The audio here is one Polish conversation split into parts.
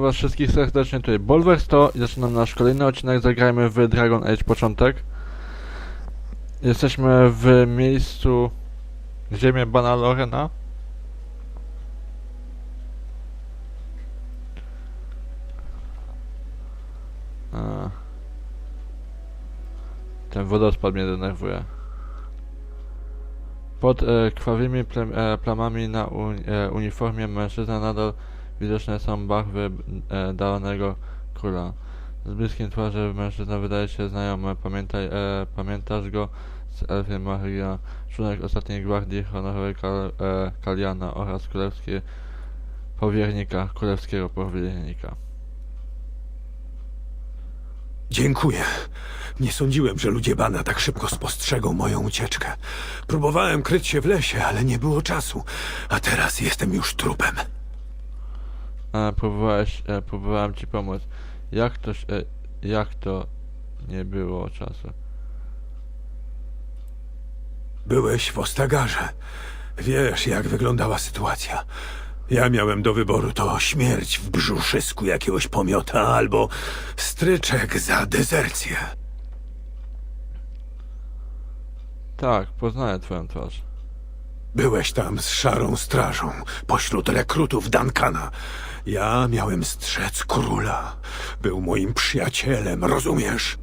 Was wszystkich serdecznie, tutaj Bolwer 100 i zaczynam nasz kolejny odcinek, zagrajmy w Dragon Age początek. Jesteśmy w miejscu Ziemię Bana Lorena. A. Ten wodospad mnie denerwuje. Pod e, krwawymi e, plamami na e, uniformie mężczyzna nadal widoczne są barwy e, dawnego króla. Z bliskim twarzy mężczyzna wydaje się znajomy. Pamiętaj, e, pamiętasz go z Elfie Maria, członek ostatniej gwardii honorowej Kal, e, Kaliana oraz królewskiego powiernika, królewskiego powiernika. Dziękuję. Nie sądziłem, że ludzie Bana tak szybko spostrzegą moją ucieczkę. Próbowałem kryć się w lesie, ale nie było czasu. A teraz jestem już trupem. E, próbowałeś, e, próbowałem ci pomóc. Jak to, się- e, jak to nie było czasu? Byłeś w Ostagarze. Wiesz, jak wyglądała sytuacja. Ja miałem do wyboru to śmierć w brzuszysku jakiegoś pomiota albo stryczek za dezercję. Tak, poznaję twoją twarz. Byłeś tam z szarą strażą, pośród rekrutów Duncana. Ja miałem strzec króla. Był moim przyjacielem, rozumiesz?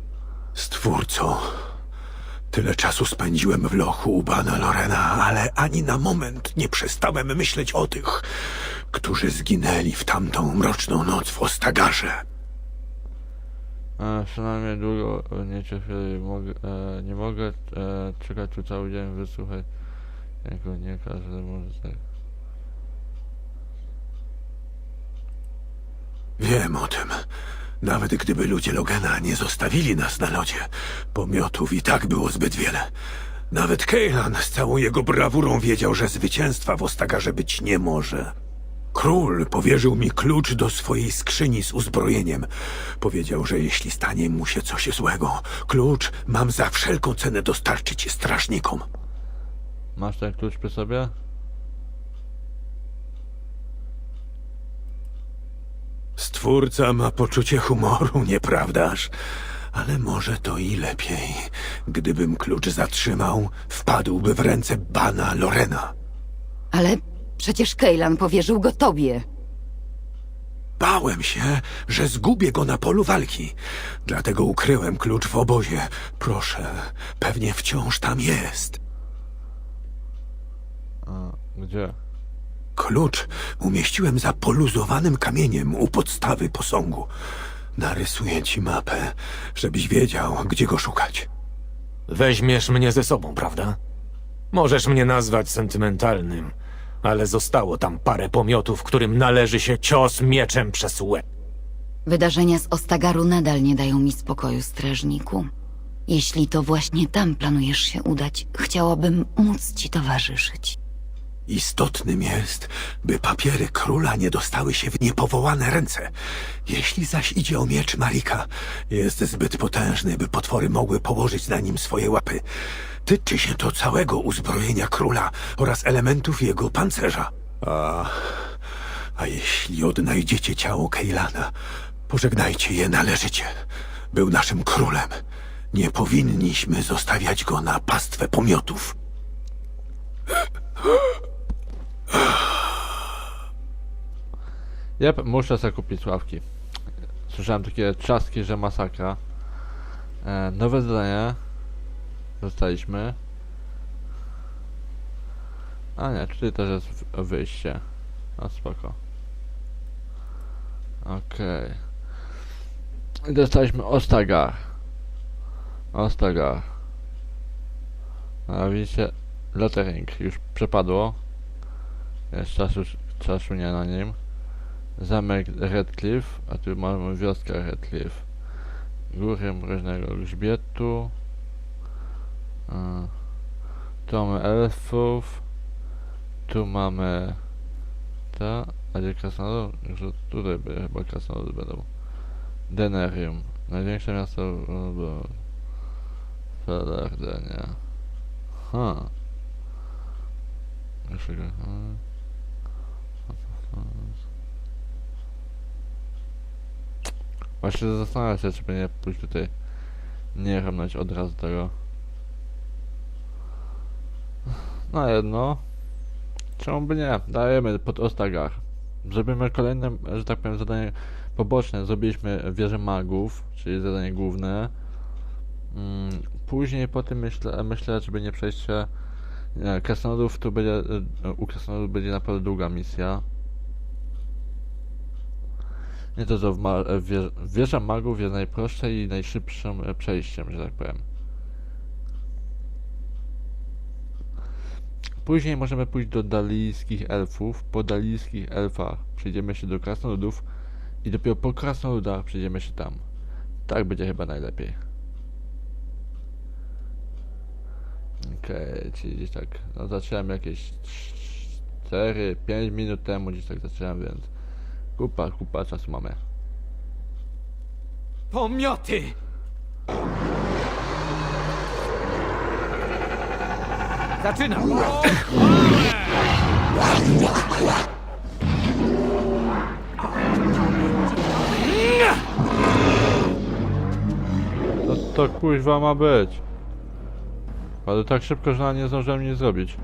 Stwórco. Tyle czasu spędziłem w lochu u Bana Lorena, ale ani na moment nie przestałem myśleć o tych, którzy zginęli w tamtą mroczną noc w Ostagarze. E, przynajmniej długo nie cierpieli. Mogę, e, nie mogę e, czekać tu cały dzień. Jako nie każdy może tak. Wiem o tym. Nawet gdyby ludzie Logena nie zostawili nas na lodzie, pomiotów i tak było zbyt wiele. Nawet Kejlan z całą jego brawurą wiedział, że zwycięstwa w Ostagarze być nie może. Król powierzył mi klucz do swojej skrzyni z uzbrojeniem. Powiedział, że jeśli stanie mu się coś złego, klucz mam za wszelką cenę dostarczyć strażnikom. Masz ten klucz przy sobie? Stwórca ma poczucie humoru, nieprawdaż? Ale może to i lepiej. Gdybym klucz zatrzymał, wpadłby w ręce Bana Lorena. Ale przecież Kejlan powierzył go tobie. Bałem się, że zgubię go na polu walki. Dlatego ukryłem klucz w obozie. Proszę, pewnie wciąż tam jest. A, gdzie? Klucz umieściłem za poluzowanym kamieniem u podstawy posągu. Narysuję ci mapę, żebyś wiedział, gdzie go szukać. Weźmiesz mnie ze sobą, prawda? Możesz mnie nazwać sentymentalnym, ale zostało tam parę pomiotów, którym należy się cios mieczem przez łeb. Wydarzenia z Ostagaru nadal nie dają mi spokoju, strażniku. Jeśli to właśnie tam planujesz się udać, chciałabym móc ci towarzyszyć. Istotnym jest, by papiery króla nie dostały się w niepowołane ręce. Jeśli zaś idzie o miecz Marika, jest zbyt potężny, by potwory mogły położyć na nim swoje łapy. Tyczy się to całego uzbrojenia króla oraz elementów jego pancerza. A, a jeśli odnajdziecie ciało Kejlana, pożegnajcie je należycie. Był naszym królem. Nie powinniśmy zostawiać go na pastwę pomiotów. Jep, muszę sobie kupić sławki. Słyszałem takie trzaski, że masakra. E, nowe zadanie. Dostaliśmy. A nie, tutaj też jest wyjście. A spoko. Okej. I Dostaliśmy Ostagar. Ostagar. A widzicie, lettering już przepadło. Jest czasu, czasu nie na nim. Zamek Redcliffe, a tu mamy wioskę Redcliffe. Góry Mroźnego Grzbietu. E, Tu mamy elfów. Tu mamy... Ta, a gdzie krasnolud? Że Tutaj by, chyba krasnoludy będą. Denerium. Największe miasto w Felerdenie. Ha. Jeszcze... Właśnie zastanawiam się, czy nie pójść tutaj. Nie ramnąć od razu tego. No jedno. Czemu by nie? Dajemy pod Ostagar. Zrobimy kolejne, że tak powiem, zadanie poboczne. Zrobiliśmy wieżę magów, czyli zadanie główne. Mm, Później po tym myślę, myślę, żeby nie przejść się nie, krasnoludów to będzie, e, u krasnoludów będzie naprawdę długa misja. Nie to, że w ma, e, wież, wieża magów jest najprostsze i najszybszym e, przejściem, że tak powiem. Później możemy pójść do dalijskich elfów. Po dalijskich elfach przejdziemy się do krasnoludów i dopiero po krasnoludach przejdziemy się tam. Tak będzie chyba najlepiej. Okej, czyli gdzieś tak, no zacząłem jakieś 4-5 minut temu gdzieś tak zacząłem, więc kupa, kupa czasu mamy. Pomioty! Zaczynam! Co to kuźwa ma być? Ale tak szybko, że nawet nie zdążyłem nic zrobić.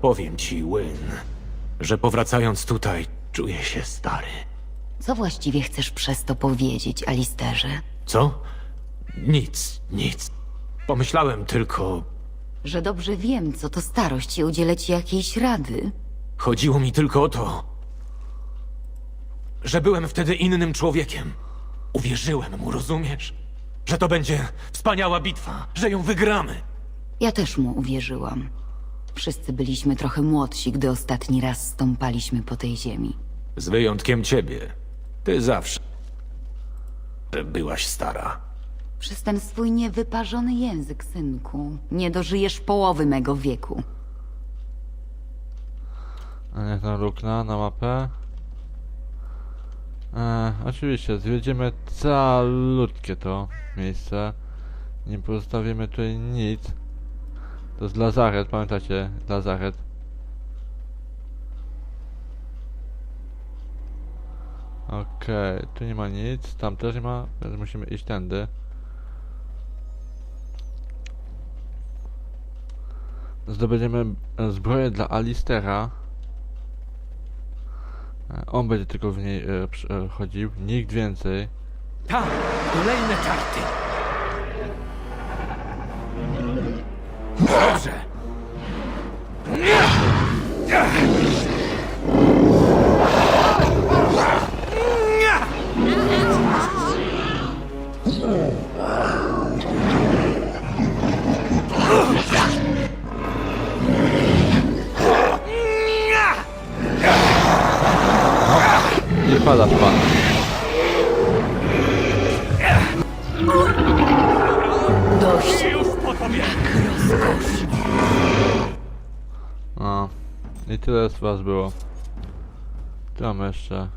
Powiem ci, Wyn, że powracając tutaj, czuję się stary. Co właściwie chcesz przez to powiedzieć, Alisterze? Co? Nic, nic. Pomyślałem tylko, Że dobrze wiem, co to starość i udzielę ci jakiejś rady. chodziło mi tylko o to, że byłem wtedy innym człowiekiem. Uwierzyłem mu, rozumiesz? Że to będzie wspaniała bitwa, że ją wygramy. Ja też mu uwierzyłam. Wszyscy byliśmy trochę młodsi, gdy ostatni raz stąpaliśmy po tej ziemi. Z wyjątkiem ciebie. Ty zawsze byłaś stara. Przez ten swój niewyparzony język, synku, nie dożyjesz połowy mego wieku. A niech tam lukna na mapę. E, oczywiście, zwiedzimy calutkie to miejsce. Nie pozostawimy tutaj nic. To jest lazaret, pamiętacie? Lazaret. Okej, tu nie ma nic, tam też nie ma, więc musimy iść tędy. Zdobędziemy e, zbroję dla Alistera. E, On będzie tylko w niej e, e, chodził, nikt więcej. Tam, kolejne karty. Dobrze. I pada pan. Dość Już po tobie. No. I tyle z was było. Tu mamy jeszcze...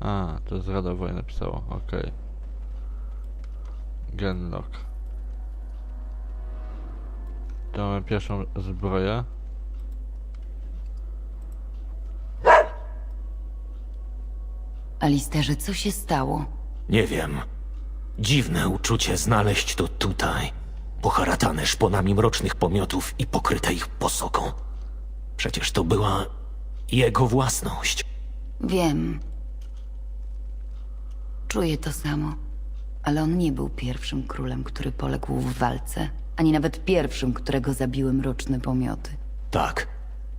A, to z Rada Wojny napisało, okej. Genlock. Tu mamy pierwszą zbroję. Alisterze, co się stało? Nie wiem. Dziwne uczucie znaleźć to tutaj. Poharatane szponami mrocznych pomiotów i pokryte ich posoką. Przecież to była jego własność. Wiem. Czuję to samo. Ale on nie był pierwszym królem, który poległ w walce, ani nawet pierwszym, którego zabiły mroczne pomioty. Tak,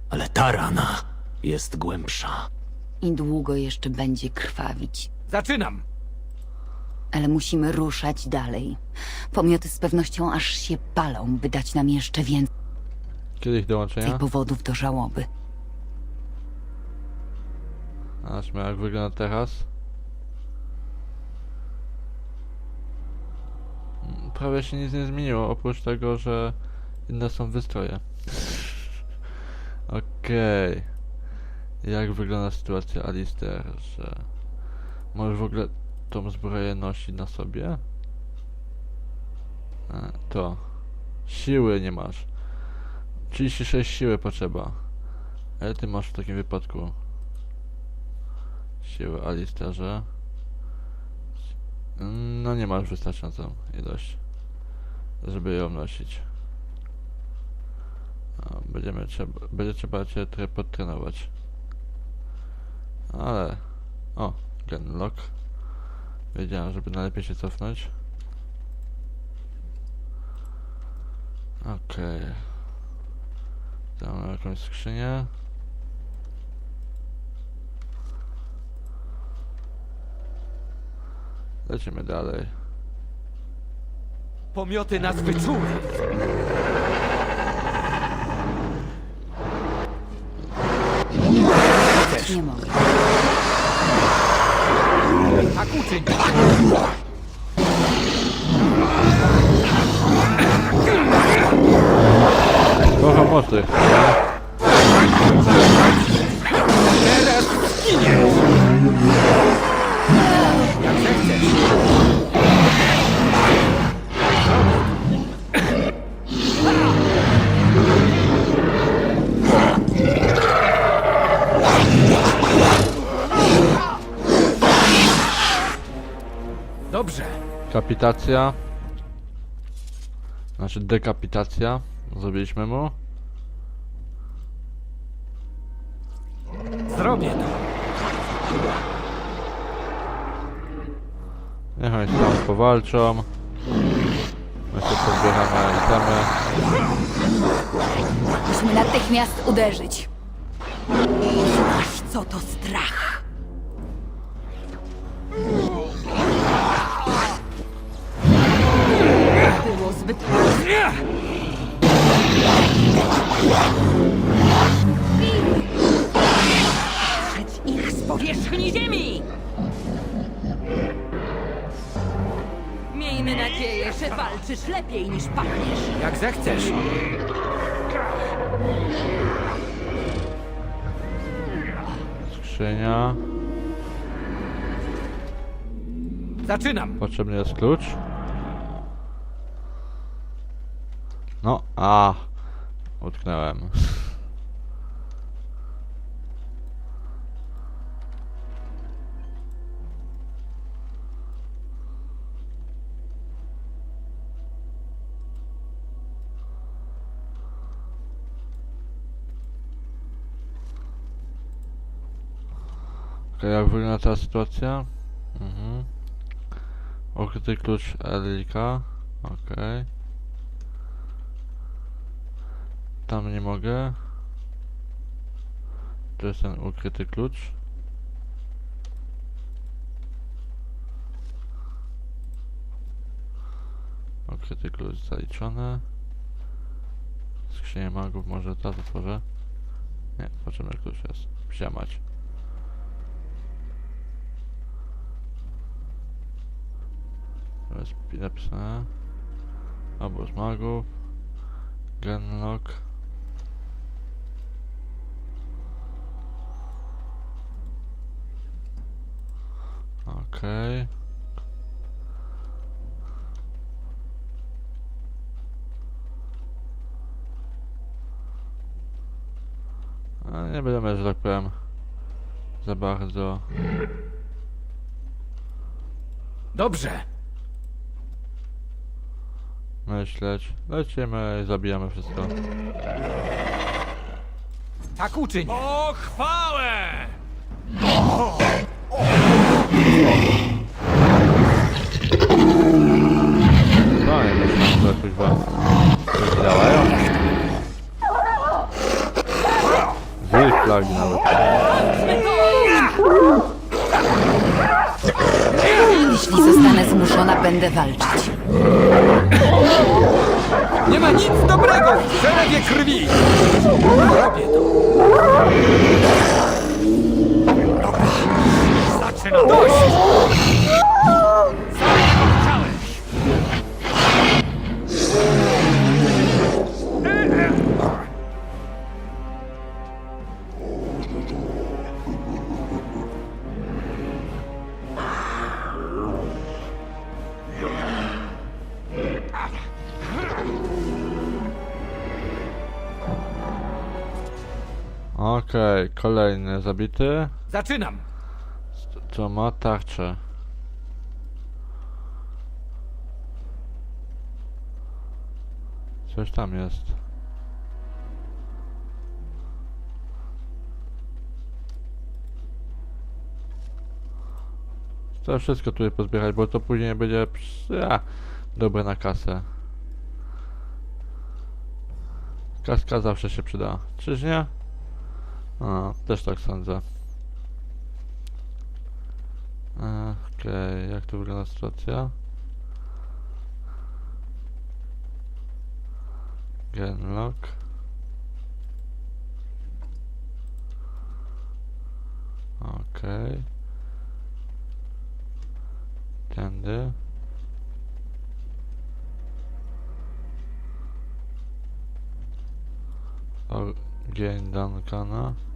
ale ta rana jest głębsza. I długo jeszcze będzie krwawić. Zaczynam! Ale musimy ruszać dalej. Pomioty z pewnością aż się palą, by dać nam jeszcze więcej Kiedyś dołączenia? powodów do żałoby. Zobaczmy jak wygląda teraz. Mm, Prawie się nic nie zmieniło, oprócz tego, że inne są wystroje. Okej. Jak wygląda sytuacja Alister, że możesz w ogóle tą zbroję nosić na sobie? E, to. Siły nie masz. 36 siły potrzeba. Ale ty masz w takim wypadku Siły Alisterze. No nie masz wystarczającą ilość, żeby ją nosić. A, Będziemy trzeba, będzie trzeba cię trochę podtrenować. Ale... O, Genlock. Wiedziałem, żeby najlepiej się cofnąć. Okej. Tam mamy jakąś skrzynię. Lecimy dalej. Pomioty nas wyczuły. Nie mogę. Teraz. Jak zechcesz. Dobrze. Kapitacja. Znaczy dekapitacja. Zrobiliśmy mu. Zrobię to. Niech oni się tam powalczą. My się pozbieramy itemy. Musimy natychmiast uderzyć. Co to strach. Zaczynam. Potrzebny jest klucz. No, a, utknąłem. Jak wygląda ta sytuacja? Mhm. Ukryty klucz Elika. Okej. Tam nie mogę. To jest ten ukryty klucz. Ukryty klucz zaliczony. Skrzynię magów może teraz otworzę. Nie, potrzebny klucz jest. Wziąć. Jest pi- napisane. Obóz magów. Genlock. Okej. A nie będziemy, że tak powiem, za bardzo Dobrze. Myśleć. Lecimy i zabijamy wszystko. Tak uczyń. O chwałę! No i myślałem, że kuźwa coś działają. Wilk flagi nawet. Jeśli zostanę zmuszona, będę walczyć. Nie ma nic dobrego w przelewie krwi. Robię to. Zaczyna dość. Okej, kolejny zabity. Zaczynam. Co ma tarczę? Coś tam jest. Trzeba wszystko tutaj pozbierać, bo to później będzie a, dobre na kasę. Kaska zawsze się przyda. Czyż nie? A, też tak sądzę. Okej, jak tu wygląda sytuacja? Genlock. Okej. Tędy. Ogień Duncana.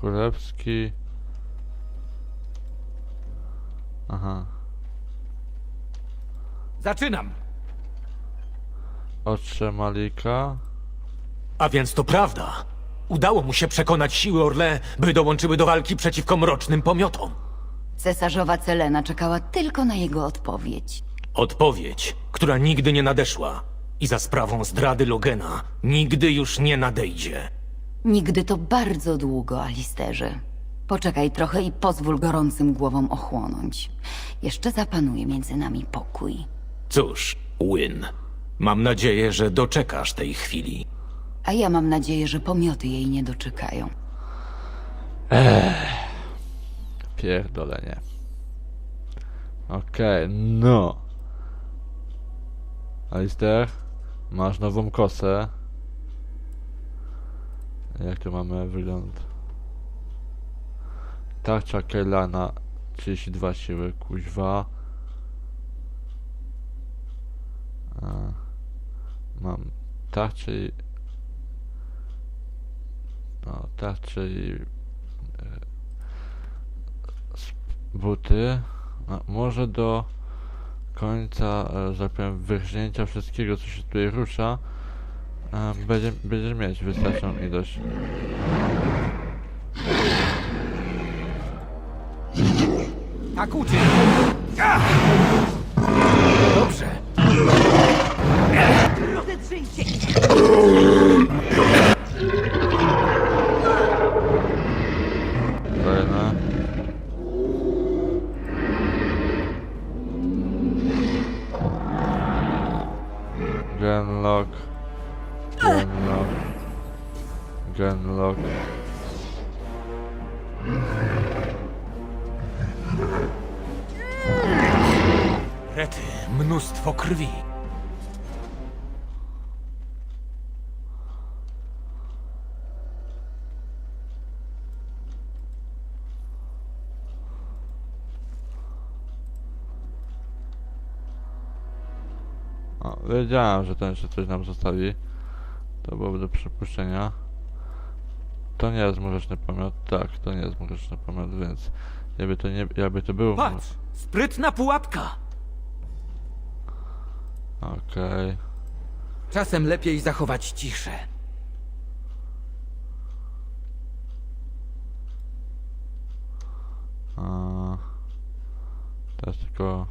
Królewski. Aha. Zaczynam! Otrze Malika. A więc to prawda. Udało mu się przekonać siły Orle, by dołączyły do walki przeciwko mrocznym pomiotom. Cesarzowa Celena czekała tylko na jego odpowiedź. Odpowiedź, która nigdy nie nadeszła i za sprawą zdrady Logena nigdy już nie nadejdzie. Nigdy to bardzo długo, Alisterze. Poczekaj trochę i pozwól gorącym głowom ochłonąć. Jeszcze zapanuje między nami pokój. Cóż, Win, mam nadzieję, że doczekasz tej chwili. A ja mam nadzieję, że pomioty jej nie doczekają. Pierdolenie. Okej, no. Alister, masz nową kosę. Jak tu mamy wygląd? Tarcza Kelana 32 siły, kuźwa. Mam tarczę i... No, tarczę i... buty. A może do końca, e, że tak powiem, wyrżnięcia wszystkiego, co się tutaj rusza, e, będzie, będziesz mieć wystarczającą ilość. Uczyń! Dobrze! Genlock. Genlock. Rety, mnóstwo krwi. O, wiedziałem, że ten jeszcze coś nam zostawi. To byłoby do przypuszczenia. To nie jest mroczny pomiot. Tak, to nie jest mroczny pomiot, więc jakby to nie, jakby to był... Patrz! Sprytna pułapka! Okej. Czasem lepiej zachować ciszę. A, Teraz tylko...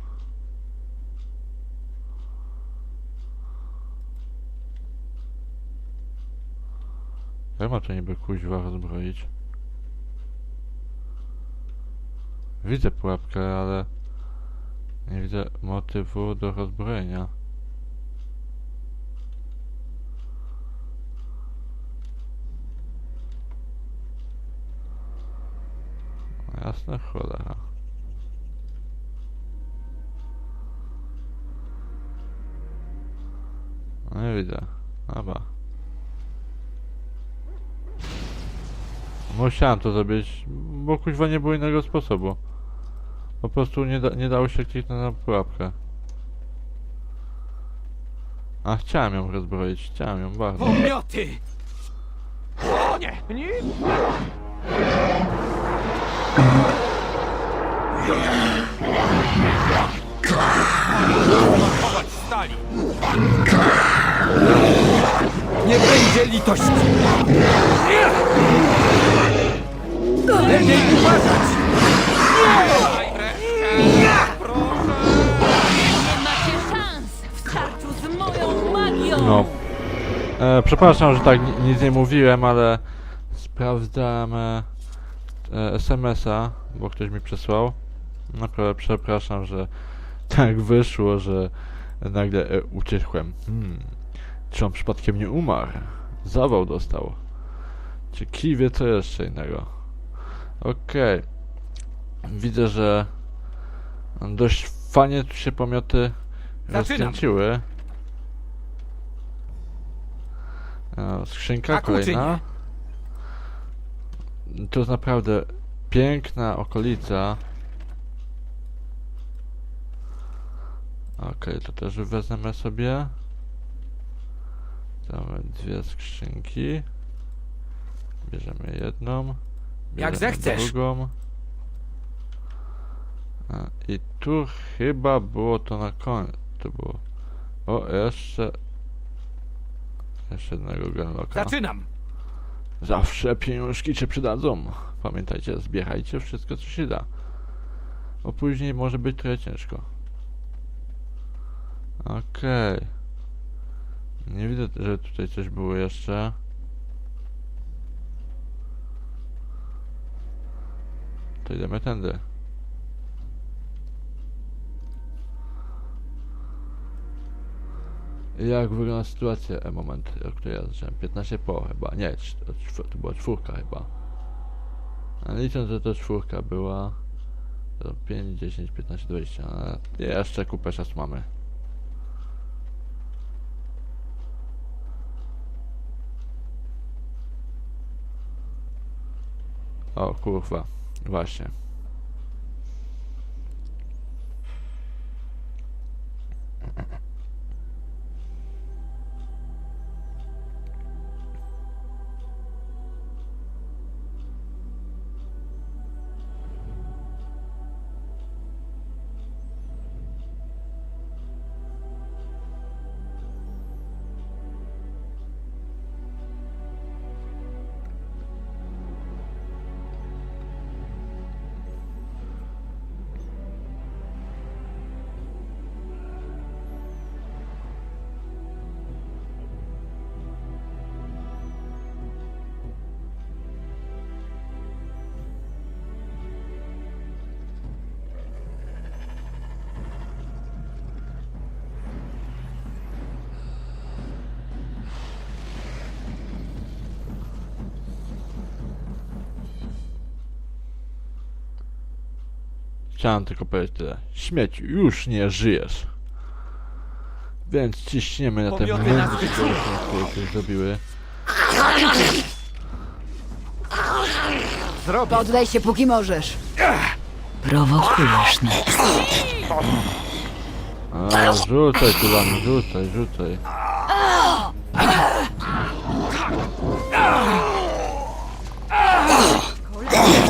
Ma to niby kuźwa rozbroić? Widzę pułapkę, ale nie widzę motywu do rozbrojenia. Jasne, cholera. No nie widzę. Dobra. Musiałem to zrobić, bo kuźwa nie było innego sposobu. Po prostu nie, da, nie dało się kliknąć na pułapkę. A chciałem ją rozbroić, chciałem ją bardzo. Pomioty! Nie! Nie będzie litości! Lepiej uważać! Nie macie szans w starciu z moją magią! No. E, przepraszam, że tak ni- nic nie mówiłem, ale sprawdzam e, e, SMS-a, bo ktoś mi przesłał. Naprawdę przepraszam, że tak wyszło, że nagle e, uciekłem. Hmm. Czy on przypadkiem nie umarł? Zawał dostał. Czy kij wie co jeszcze innego? Okej. Widzę, że dość fajnie tu się pomioty rozkręciły. E, Skrzynka kolejna. To jest naprawdę piękna okolica. Okej, to też wezmę sobie. Mamy dwie skrzynki. Bierzemy jedną. Jak bierzemy zechcesz. Drugą. A, I tu chyba było to na koniec. To było. O, jeszcze. Jeszcze jednego genloka. Zaczynam! Zawsze pieniążki cię przydadzą. Pamiętajcie, zbierajcie wszystko co się da. Bo później może być trochę ciężko. Okej. Nie widzę, że tutaj coś było jeszcze. To idziemy tędy. Jak wygląda sytuacja? E, moment, o której ja zacząłem? 15 po chyba. Nie, to to była czwórka chyba. A licząc, że to czwórka była. To 5, 10, 15, 20. A jeszcze kupę czasu mamy. O kurwa, właśnie. Chciałem tylko powiedzieć tyle. Śmieciu, już nie żyjesz. Więc ciśniemy na te Pomioty nas które zrobiły. Zrobię! Poddaj się, póki możesz. Prowokujesz nas. A, rzucaj kulami, rzucaj, rzucaj.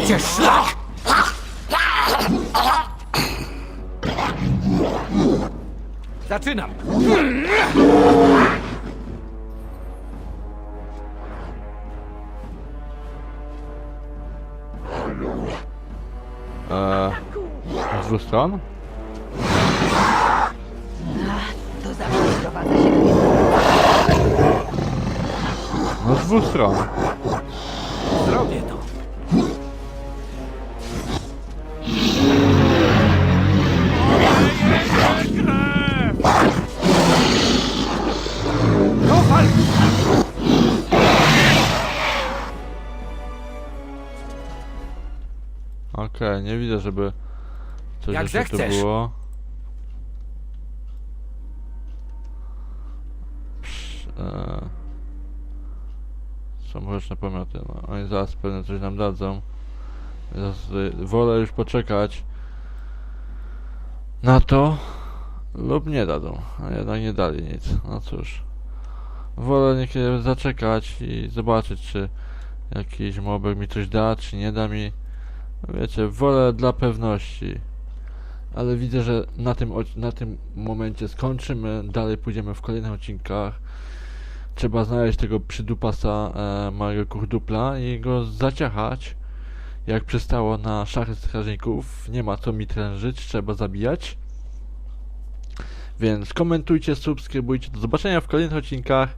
Gdzie szlak! Zaczynam! Eee, z dwóch stron? To zawsze sprowadza się do No z dwóch stron. Nie widzę, żeby coś Jak jeszcze tu zechcesz. było. Psz, eee, są mroczne pomioty, no. Oni zaraz pewnie coś nam dadzą. Zaraz tutaj wolę już poczekać na to lub nie dadzą. A jednak nie dali nic. No cóż. Wolę niekiedy zaczekać i zobaczyć, czy jakiś mobek mi coś da, czy nie da mi. Wiecie, wolę dla pewności. Ale widzę, że na tym, na tym momencie skończymy. Dalej pójdziemy w kolejnych odcinkach. Trzeba znaleźć tego przydupasa e, małego kurdupla i go zaciachać. Jak przystało na szachy strażników. Nie ma co mi trężyć, trzeba zabijać. Więc komentujcie, subskrybujcie. Do zobaczenia w kolejnych odcinkach.